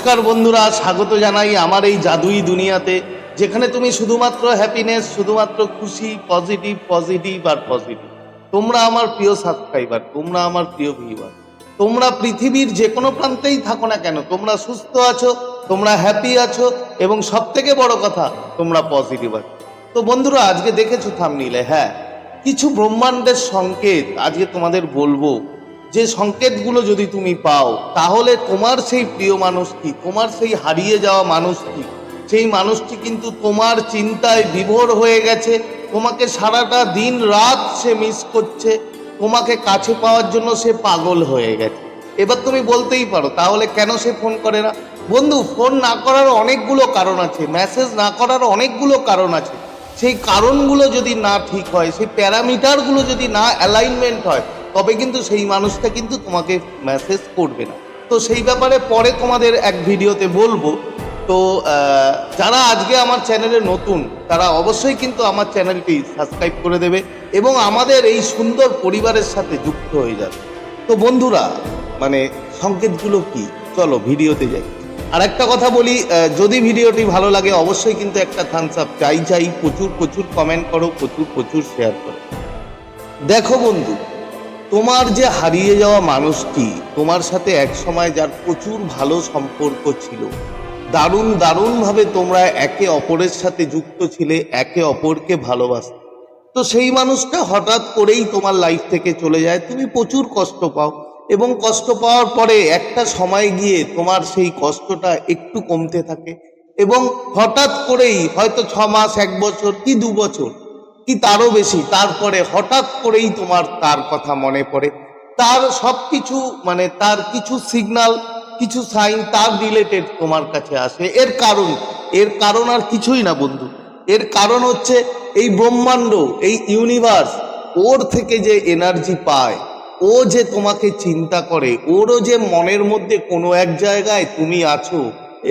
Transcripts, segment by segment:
নমস্কার বন্ধুরা, স্বাগত জানাই আমার এই জাদুই দুনিয়াতে, যেখানে তুমি শুধুমাত্র হ্যাপিনেস শুধুমাত্র খুশি পজিটিভ পজিটিভ আর পজিটিভ তোমরা আমার প্রিয় সাবস্ক্রাইবার তোমরা আমার প্রিয় ভিউয়ার তোমরা পৃথিবীর যে কোনো প্রান্তেই থাকো না কেন, তোমরা সুস্থ আছো, তোমরা হ্যাপি আছো, এবং সব থেকে বড় কথা, তোমরা পজিটিভ আছো। তো বন্ধুরা, আজকে দেখেছ থামনিলে হ্যাঁ কিছু ব্রহ্মাণ্ডের সংকেত আজকে তোমাদের বলব। যে সংকেতগুলো যদি তুমি পাও, তাহলে তোমার সেই প্রিয় মানুষটি তোমার সেই হারিয়ে যাওয়া মানুষটি সেই মানুষটি কিন্তু তোমার চিন্তায় বিভোর হয়ে গেছে, তোমাকে সারাটা দিন রাত সে মিস করছে, তোমাকে কাছে পাওয়ার জন্য সে পাগল হয়ে গেছে। এবার তুমি বলতেই পারো, তাহলে কেন সে ফোন করে না? বন্ধু ফোন না করার অনেকগুলো কারণ আছে মেসেজ না করার অনেকগুলো কারণ আছে। সেই কারণগুলো যদি না ঠিক হয়, সেই প্যারামিটারগুলো যদি না অ্যালাইনমেন্ট হয় তবে কিন্তু সেই মানুষটা কিন্তু তোমাকে মেসেজ করবে না। তো সেই ব্যাপারে পরে তোমাদের এক ভিডিওতে বলব। তো যারা আজকে আমার চ্যানেলে নতুন, তারা অবশ্যই কিন্তু আমার চ্যানেলটি সাবস্ক্রাইব করে দেবে এবং আমাদের এই সুন্দর পরিবারের সাথে যুক্ত হয়ে যাবে। তো বন্ধুরা মানে সংকেতগুলো কি? চলো ভিডিওতে যাই। আর একটা কথা বলি যদি ভিডিওটি ভালো লাগে অবশ্যই কিন্তু একটা থামস আপ চাই চাই, প্রচুর প্রচুর কমেন্ট করো, প্রচুর প্রচুর শেয়ার করো। দেখো বন্ধু তোমার যে হারিয়ে যাওয়া মানুষটি, তোমার সাথে এক সময় যার প্রচুর ভালো সম্পর্ক ছিল, দারুণ দারুণভাবে তোমরা একে অপরের সাথে যুক্ত ছিলে, একে অপরকে ভালোবাসতে। তো সেই মানুষটা হঠাৎ করেই তোমার লাইফ থেকে চলে যায়। তুমি প্রচুর কষ্ট পাও এবং কষ্ট পাওয়ার পরে একটা সময় গিয়ে তোমার সেই কষ্টটা একটু কমতে থাকে এবং হঠাৎ করেই হয়তো ছ মাস, এক বছর কি দু বছর কি তারও বেশি? তারপরে হঠাৎ করেই তোমার তার কথা মনে পড়ে। তার সব কিছু মানে তার কিছু সিগনাল কিছু সাইন তার রিলেটেড তোমার কাছে আসে। এর কারণ এর কারণ আর কিছুই না বন্ধু। এর কারণ হচ্ছে এই ব্রহ্মাণ্ড, এই ইউনিভার্স ওর থেকে যে এনার্জি পায়, ও যে তোমাকে চিন্তা করে, ওরও যে মনের মধ্যে কোনো এক জায়গায় তুমি আছো,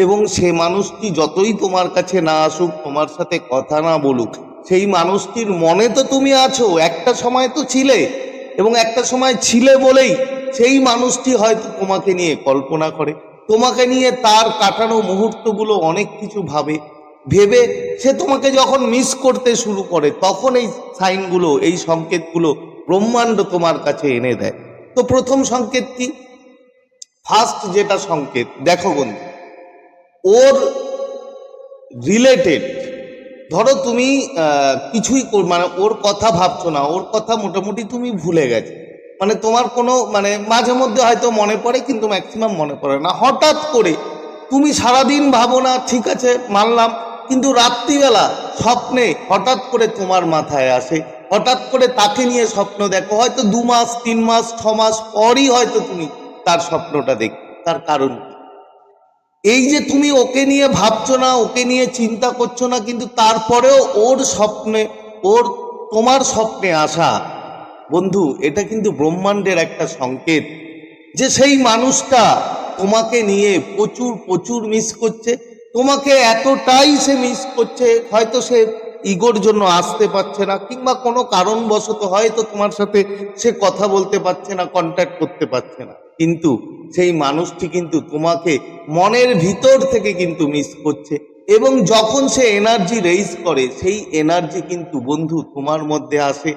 এবং সে মানুষটি যতই তোমার কাছে না আসুক, তোমার সাথে কথা না বলুক সেই মানুষটির মনে তো তুমি আছো, একটা সময় তো ছিলে এবং একটা সময় ছিলে বলেই সেই মানুষটি হয়তো তোমাকে নিয়ে কল্পনা করে। তোমাকে নিয়ে তার কাটানো মুহূর্তগুলো অনেক কিছু ভাবে। ভেবে সে তোমাকে যখন মিস করতে শুরু করে, তখন এই সাইনগুলো, এই সংকেতগুলো ব্রহ্মাণ্ড তোমার কাছে এনে দেয়। তো প্রথম সংকেত কি? ফার্স্ট যেটা সংকেত, দেখো বন্ধু, ওর রিলেটেড ধরো তুমি কিছুই মানে ওর কথা ভাবছ না, ওর কথা মোটামুটি তুমি ভুলে গেছো। মানে তোমার কোনো মানে মাঝে মধ্যে হয়তো মনে পড়ে, কিন্তু ম্যাক্সিমাম মনে পড়ে না। হঠাৎ করে তুমি সারাদিন ভাবো না, ঠিক আছে, মানলাম, কিন্তু রাত্রিবেলা স্বপ্নে হঠাৎ করে তোমার মাথায় আসে, হঠাৎ করে তাকে নিয়ে স্বপ্ন দেখো। হয়তো দু মাস, তিন মাস, ছ মাস পরই হয়তো তুমি তার স্বপ্নটা দেখো তার কারণ কি? এই যে তুমি ওকে নিয়ে ভাবছ না, ওকে নিয়ে চিন্তা করছ না, কিন্তু তারপরেও ওর স্বপ্নে, ওর তোমার স্বপ্নে আসা, বন্ধু, এটা কিন্তু ব্রহ্মাণ্ডের একটা সংকেত যে সেই মানুষটা তোমাকে নিয়ে প্রচুর প্রচুর মিস করছে। তোমাকে এতটাই সে মিস করছে, হয়তো সে ইগোর জন্য আসতে পারছে না, কিংবা কোনো কারণবশত হয়তো তোমার সাথে সে কথা বলতে পারছে না কন্ট্যাক্ট করতে পারছে না। কিন্তু সেই মানুষটি কিন্তু তোমাকে মনের ভিতর থেকে কিন্তু মিস করছে এবং যখন সে এনার্জি রেইজ করে, সেই এনার্জি কিন্তু বন্ধু তোমার মধ্যে আসে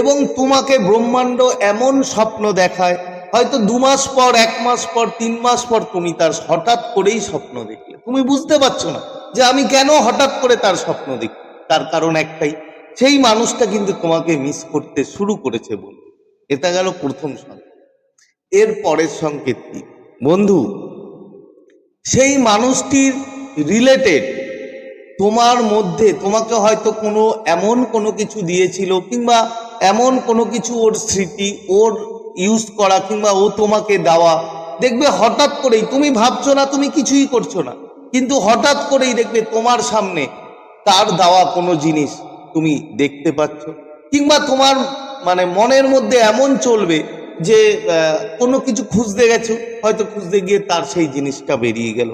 এবং তোমাকে ব্রহ্মাণ্ড এমন স্বপ্ন দেখায়, হয়তো দু মাস পর, এক মাস পর, তিন মাস পর তুমি তার হঠাৎ করেই স্বপ্ন দেখলে। তুমি বুঝতে পারছ না যে আমি কেন হঠাৎ করে তার স্বপ্ন দেখি তার কারণ একটাই, সেই মানুষটা কিন্তু তোমাকে মিস করতে শুরু করেছে বলে এটা গেল প্রথম সংকেত। এর পরের সংকেত কি? বন্ধু, সেই মানুষটির রিলেটেড তোমার মধ্যে তোমাকে হয়তো কোনো, এমন কোনো কিছু দিয়েছিল কিংবা এমন কোনো কিছু ওর স্মৃতি, ওর ইউজ করা কিংবা ও তোমাকে দেওয়া। দেখবে হঠাৎ করেই, তুমি ভাবছ না, তুমি কিছুই করছ না। কিন্তু হঠাৎ করেই দেখবে তোমার সামনে তার দেওয়া কোনো জিনিস তুমি দেখতে পাচ্ছ? কিংবা তোমার মানে মনের মধ্যে এমন চলবে যে কোনো কিছু খুঁজতে গেছো, হয়তো খুঁজতে গিয়ে তার সেই জিনিসটা বেরিয়ে গেল।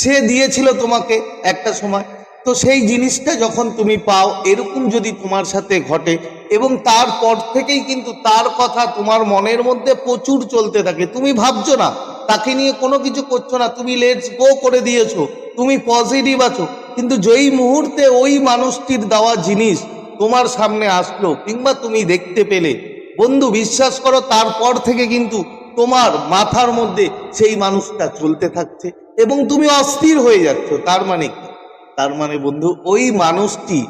সে দিয়েছিল তোমাকে একটা সময়। তো সেই জিনিসটা যখন তুমি পাও, এরকম যদি তোমার সাথে ঘটে, এবং তারপর থেকেই কিন্তু তার কথা তোমার মনের মধ্যে প্রচুর চলতে থাকে, তুমি ভাবছ না, তাকে নিয়ে কোনো কিছু করছ না, তুমি লেটস গো করে দিয়েছ, তুমি পজিটিভ আছো কিন্তু যেই মুহূর্তে ওই মানুষটির দেওয়া জিনিস তোমার সামনে আসলো কিংবা তুমি দেখতে পেলে, বন্ধু বিশ্বাস করো, তারপর থেকে কিন্তু তোমার মাথার মধ্যে সেই মানুষটা চলতে থাকছে এবং তুমি অস্থির হয়ে যাচ্ছ। তার মানে কি? তার মানে বন্ধু, ওই মানুষটি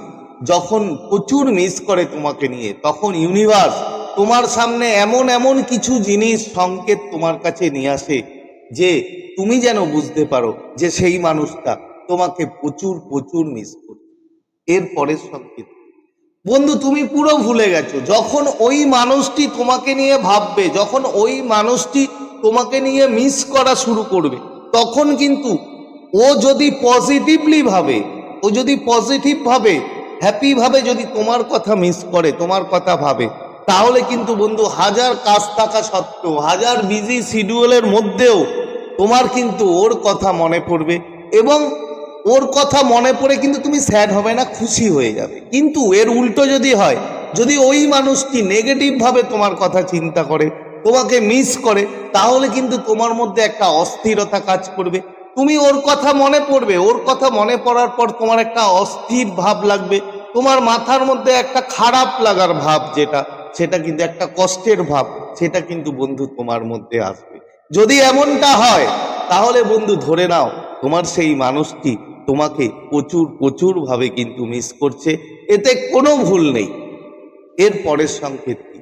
যখন প্রচুর মিস করে তোমাকে নিয়ে, তখন ইউনিভার্স তোমার সামনে এমন এমন কিছু জিনিস সংকেত তোমার কাছে নিয়ে আসে যে তুমি যেন বুঝতে পারো যে সেই মানুষটা তোমাকে প্রচুর প্রচুর মিস করছে। এর পরের সংকেত। বন্ধু, তুমি পুরো ভুলে গেছো। যখন ওই মানুষটি তোমাকে নিয়ে ভাববে, যখন ওই মানুষটি তোমাকে নিয়ে মিস করা শুরু করবে, তখন কিন্তু ও যদি পজিটিভলি ভাবে, ও যদি পজিটিভ ভাবে হ্যাপি ভাবে যদি তোমার কথা মিস করে, তোমার কথা ভাবে, তাহলে কিন্তু বন্ধু হাজার কাজ থাকা সত্ত্বেও, হাজার বিজি শিডিউলের মধ্যেও তোমার কিন্তু ওর কথা মনে পড়বে এবং ওর কথা মনে পড়ে কিন্তু তুমি স্যাড হবে না, খুশি হয়ে যাবে। কিন্তু এর উল্টো যদি হয়, যদি ওই মানুষটি নেগেটিভ ভাবে তোমার কথা চিন্তা করে, তোমাকে মিস করে, তাহলে কিন্তু তোমার মধ্যে একটা অস্থিরতা কাজ করবে। তুমি ওর কথা মনে পড়বে, ওর কথা মনে পড়ার পর তোমার একটা অস্থির ভাব লাগবে। তোমার মাথার মধ্যে একটা খারাপ লাগার ভাব যেটা, সেটা কিন্তু একটা কষ্টের ভাব, সেটা কিন্তু বন্ধু তোমার মধ্যে আসবে। যদি এমনটা হয়, তাহলে বন্ধু ধরে নাও, তোমার সেই মানুষটি তোমাকে প্রচুর প্রচুর ভাবে কিন্তু মিস করছে। এতে কোনো ভুল নেই। এর পরের সংকেত কি?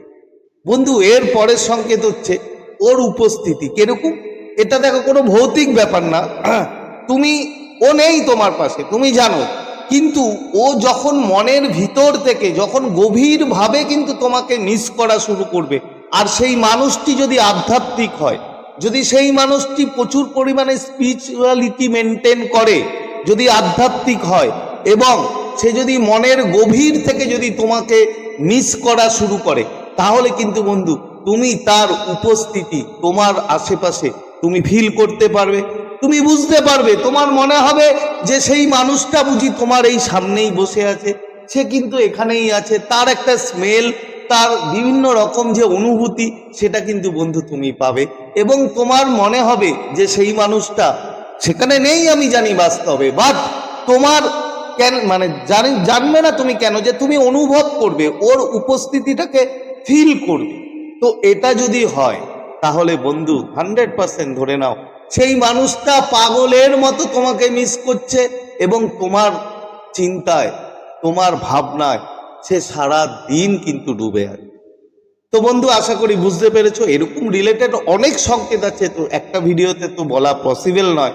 বন্ধু, এর পরের সংকেত হচ্ছে ওর উপস্থিতি কীরকম? এটা দেখো, কোনো ভৌতিক ব্যাপার না। তুমি, ও নেই তোমার পাশে, তুমি জানো। কিন্তু ও যখন মনের ভিতর থেকে, যখন গভীরভাবে কিন্তু তোমাকে মিস করা শুরু করবে, আর সেই মানুষটি যদি আধ্যাত্মিক হয়, যদি সেই মানুষটি প্রচুর পরিমাণে স্পিরিচুয়ালিটি মেনটেন করে যদি আধ্যাত্মিক হয় এবং সে যদি মনের গভীর থেকে যদি তোমাকে মিস করা শুরু করে, তাহলে কিন্তু বন্ধু তুমি তার উপস্থিতি, তোমার আশেপাশে তুমি ফিল করতে পারবে। তুমি বুঝতে পারবে, তোমার মনে হবে যে সেই মানুষটা বুঝি তোমার এই সামনেই বসে আছে। সে কিন্তু এখানেই আছে, তার একটা স্মেল তার বিভিন্ন রকম যে অনুভূতি, সেটা কিন্তু বন্ধু তুমি পাবে। এবং তোমার মনে হবে যে সেই মানুষটা সেখানে নেই আমি জানি বাস্তবে বাট তোমার কেন মানে জানি, জানবে না তুমি কেন যে তুমি অনুভব করবে, ওর উপস্থিতিটাকে ফিল করবে। তো এটা যদি হয়, তাহলে বন্ধু হান্ড্রেড পার্সেন্ট ধরে নাও, সেই মানুষটা পাগলের মতো তোমাকে মিস করছে এবং তোমার চিন্তায়, তোমার ভাবনায় সে সারা দিন কিন্তু ডুবে আছে। তো বন্ধু, আশা করি বুঝতে পেরেছ, এরকম রিলেটেড অনেক সংকেত আছে, তো একটা ভিডিওতে তো বলা পসিবল নয়।